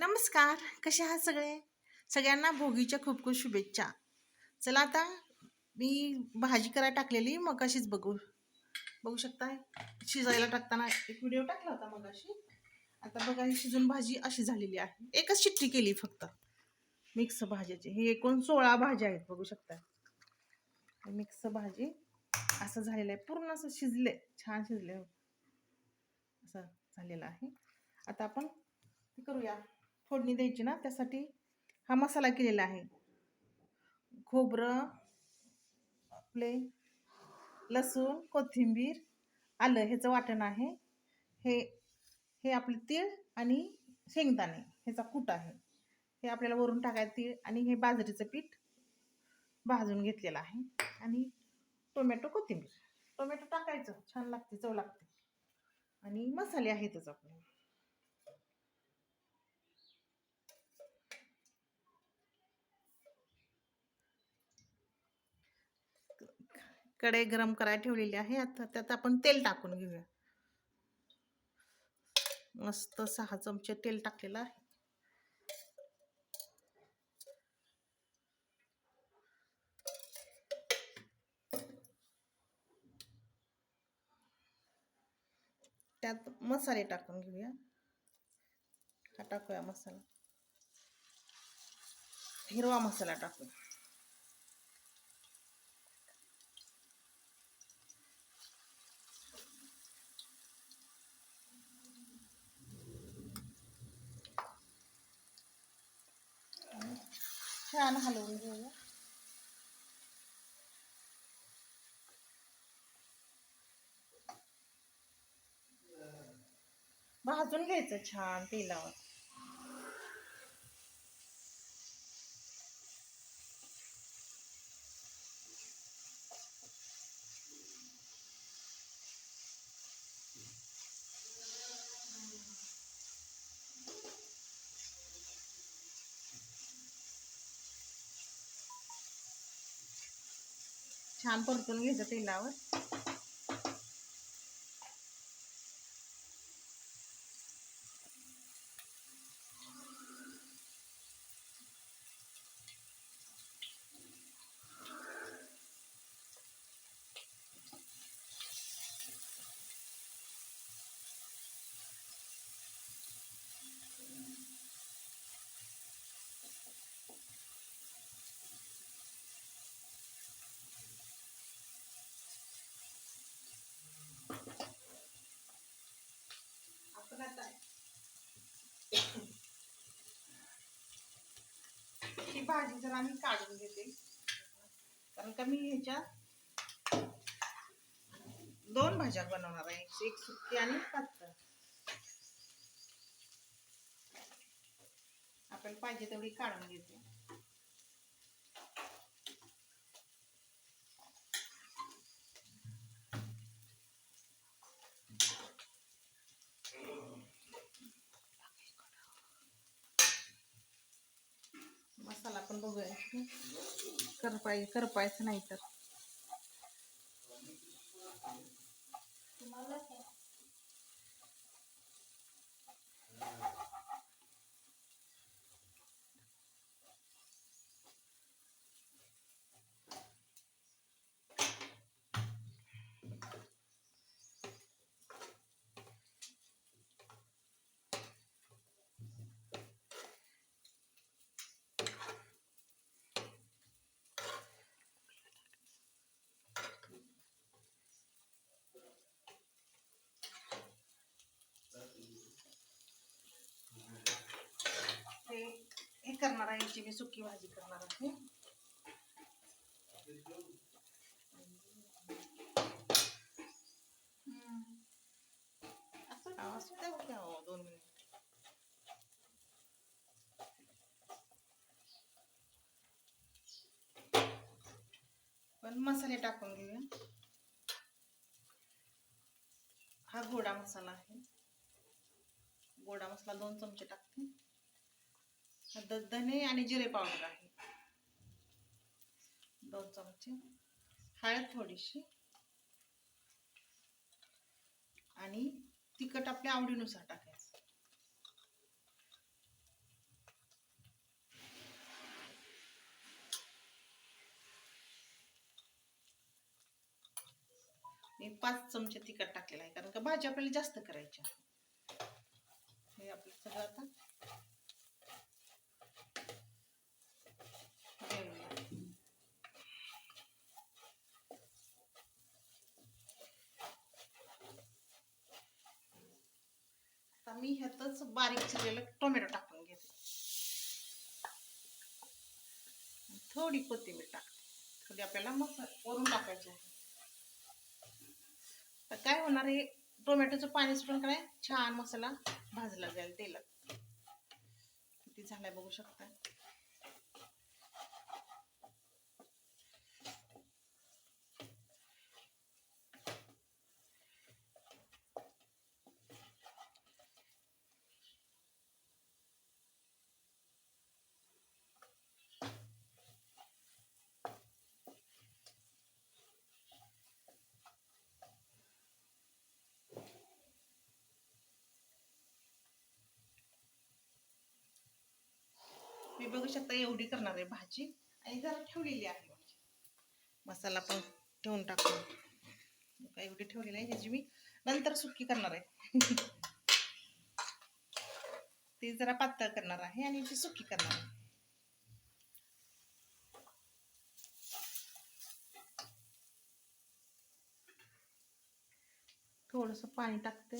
नमस्कार कसे आहात सगळे? सगळ्यांना भोगीच्या खूप खूप शुभेच्छा. चला आता मी भाजी करायला टाकलेली मग अशीच बघू बघू शकता शिजायला टाकताना एक व्हिडिओ टाकला होता मग अशी आता बघा ही शिजून भाजी अशी झालेली आहे. एकच शिट्टी केली फक्त. मिक्स भाज्याची. हे एकूण सोळा भाज्या आहेत बघू शकता मिक्स भाजी असं झालेलं आहे. पूर्ण असं शिजले छान शिजले. असं झालेलं आहे. आता आपण करूया. फोडणी द्यायची ना त्यासाठी हा मसाला केलेला आहे. खोबरं आपले लसूण कोथिंबीर आलं ह्याचं वाटण आहे. हे हे आपले तीळ आणि शेंगदाणे ह्याचा कूट आहे. हे आपल्याला वरून टाकायचं तीळ आणि हे बाजरीचं पीठ भाजून घेतलेलं आहे. आणि टोमॅटो कोथिंबीर. टोमॅटो टाकायचं छान लागते चव लागते. आणि मसाले आहेतच आपले कढई गरम करायला ठेवलेली आहे. आता त्यात आपण तेल टाकून घेऊया. मस्त सहा चमचे तेल टाकलेलं आहे. त्यात मसाले टाकून घेऊया. हा टाकूया मसाला. हिरवा मसाला टाकूया. छान हलवून घेऊया. भाजून घ्यायचं छान तेलावर. छान परतून घ्यायचं तेलावर. करण्यात आहे ही भाजी जर आम्ही काढून घेते. कारण का मी ह्याच्यात दोन भाज्या बनवणार आहे. एक सुकी आणि पातळ. आपण पाहिजे तेवढी काढून घेते मसाला पण बघूया. करपाय करपायचं नाही तर याची मी सुकी भाजी करणार आहे असं मसाले टाकून घेऊया हा गोडा मसाला आहे। गोडा मसाला दोन चमचे टाकते। धने आणि जिरे पावडर आहे. दोन चमचे. हळद थोडीशी. आणि तिखट आपल्या आवडीनुसार टाकायचं. मी पाच चमचे तिखट टाकलेलं आहे कारण का भाजी आपल्याला जास्त करायची हे आपलं सगळं आता मी ह्यातच बारीक चिरलेलं टोमॅटो टाकून घेते. थोडी कोथिंबीर टाकते. थोडी आपल्याला मसाला वरून टाकायची आहे. तर काय होणार हे टोमॅटोचं पाणी सुटून काय छान मसाला भाजला जाईल तेलात. किती झालाय बघू शकता बघू शकता एवढी करणार आहे भाजी. आणि जरा ठेवलेली आहे म्हणजे. मसाला पण ठेवून टाकतो काय एवढी ठेवलेली आहे ह्याची मी. नंतर सुकी करणार आहे. ती जरा पातळ करणार आहे आणि ती सुकी करणार आहे. थोडस पाणी टाकते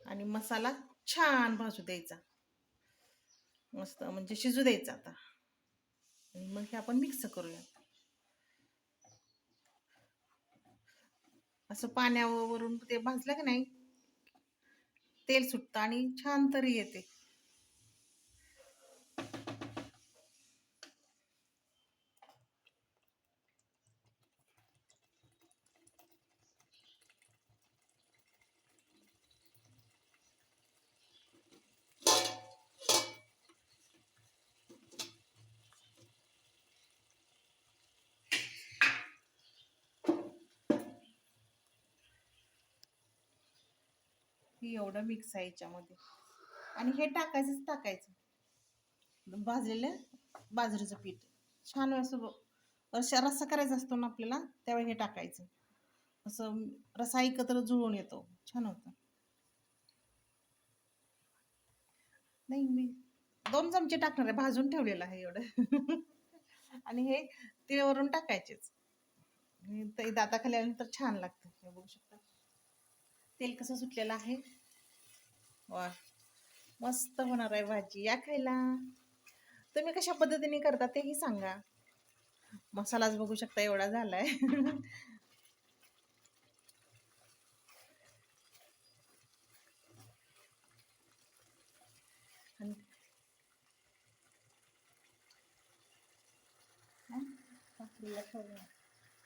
आणि मसाला छान भाजू द्यायचा. मस्त म्हणजे शिजू द्यायचा आता. आणि मग हे आपण मिक्स करूया. असं पाण्यावरून ते भाजलं की नाही तेल सुटतं आणि छान तरी येते. हे एवढं मिक्स आहे याच्यामध्ये. आणि हे टाकायचंच टाकायचं. भाजलेलं बाजरीचं पीठ. छान असं ब- रस्सा रस्सा करायचा असतो ना आपल्याला त्यावेळी हे टाकायचं. असं रसा एकत्र जुळून येतो. छान होतं. नाही मी दोन चमचे टाकणार आहे. भाजून ठेवलेलं आहे एवढं. आणि हे तिळवरून टाकायचेच. दाता खाली दाताखाली आल्यानंतर छान लागतं. हे बघू शकतो. तेल कसं सुटलेलं आहे? वा मस्त होणार आहे भाजी. या खायला. तुम्ही कशा पद्धतीने करता तेही सांगा. मसालाच बघू शकता एवढा झालाय. आणि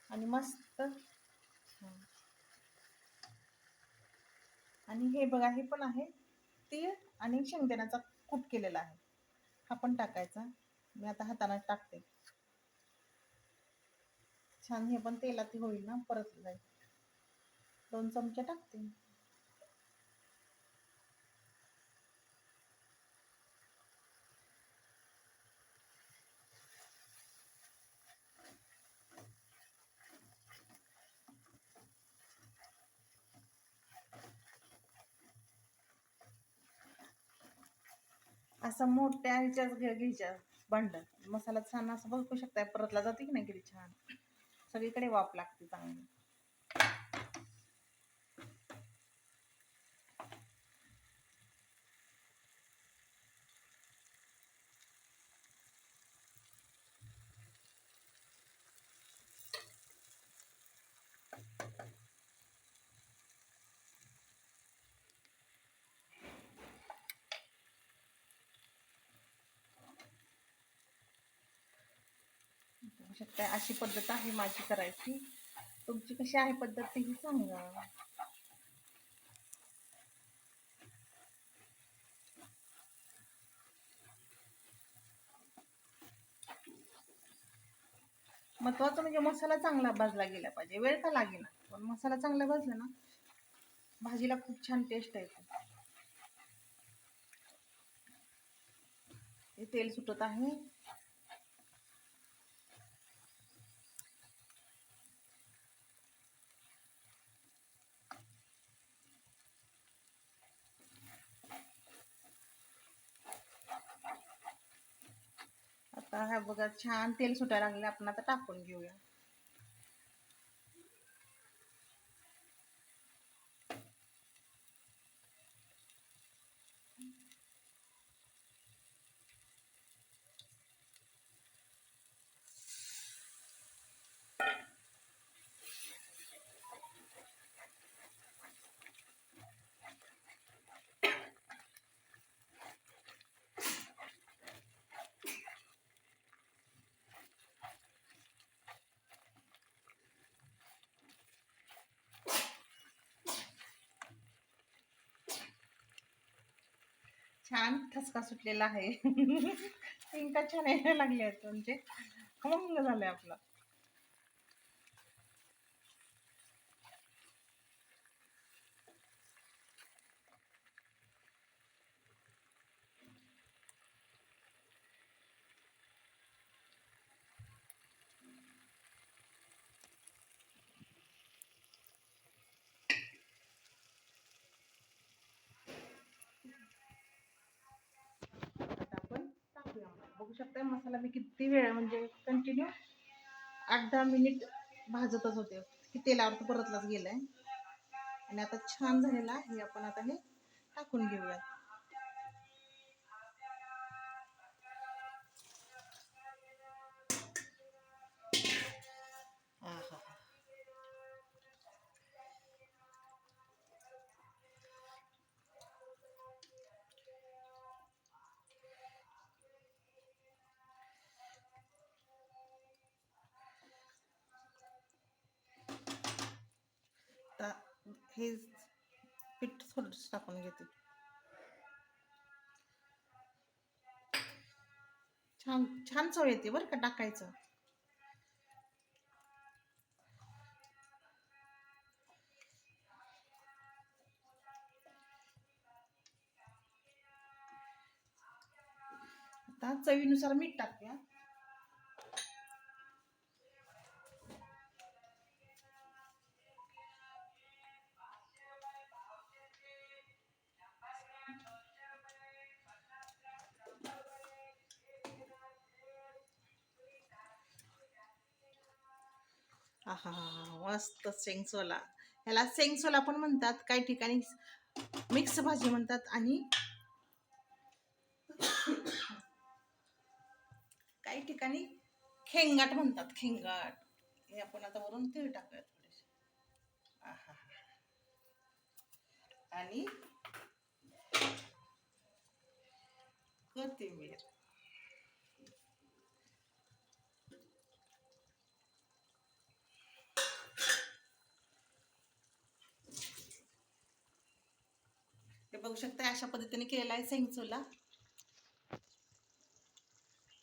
आणि मस्त. हा. आणि हे बघा हे पण आहे. तीळ आणि शेंगदाण्याचा कूट केलेला आहे. हा पण टाकायचा. मी आता हाताला टाकते. छान हे पण तेलात होईल ना परत जाईल. दोन चमचे टाकते. असं मोठ्या ह्याच्याच घे- घ्यायच्या भांडं मसाला छान असं बघू शकताय. परतला जाते की नाही किती छान? सगळीकडे वाफ लागते चांगली. बघू शकता अशी पद्धत आहे माझी करायची. तुमची कशी आहे पद्धत तेही सांगा. महत्वाचं म्हणजे मसाला चांगला भाजला गेला पाहिजे. वेळ का लागेना. पण मसाला चांगला भाजला ना भाजीला खूप छान टेस्ट येते. तेल सुटत आहे. हा बघा छान तेल सुटायला लागले आपण आता टाकून घेऊया. छान ठसका सुटलेला आहे. इंका छान यायला लागले आहेत म्हणजे खमंग झालंय आपलं आता आपण टाकूया बघू शकता मसाला मी किती वेळ म्हणजे कंटिन्यू आठ दहा मिनिट भाजतच होते. की तेलावर तर परतलाच गेलाय. आणि आता छान झालेला आहे. आपण आता हे टाकून घेऊयात. हे पीठ थोडंसं टाकून घेते. छान छान चव येते बरं का टाकायचं. आता चवीनुसार मीठ टाकूया. मस्त शेंगसोला. ह्याला शेंगसोला पण म्हणतात काही ठिकाणी मिक्स भाजी म्हणतात आणि काही ठिकाणी खेंगाट म्हणतात खेंगाट. हे आपण आता वरून तीळ टाकूया थोडेसे. आणि कोथिंबीर. बघू शकता अशा पद्धतीने केलेला आहे शेंगचोला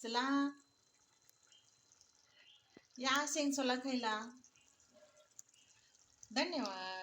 चला. या शेंगचोला खायला. धन्यवाद.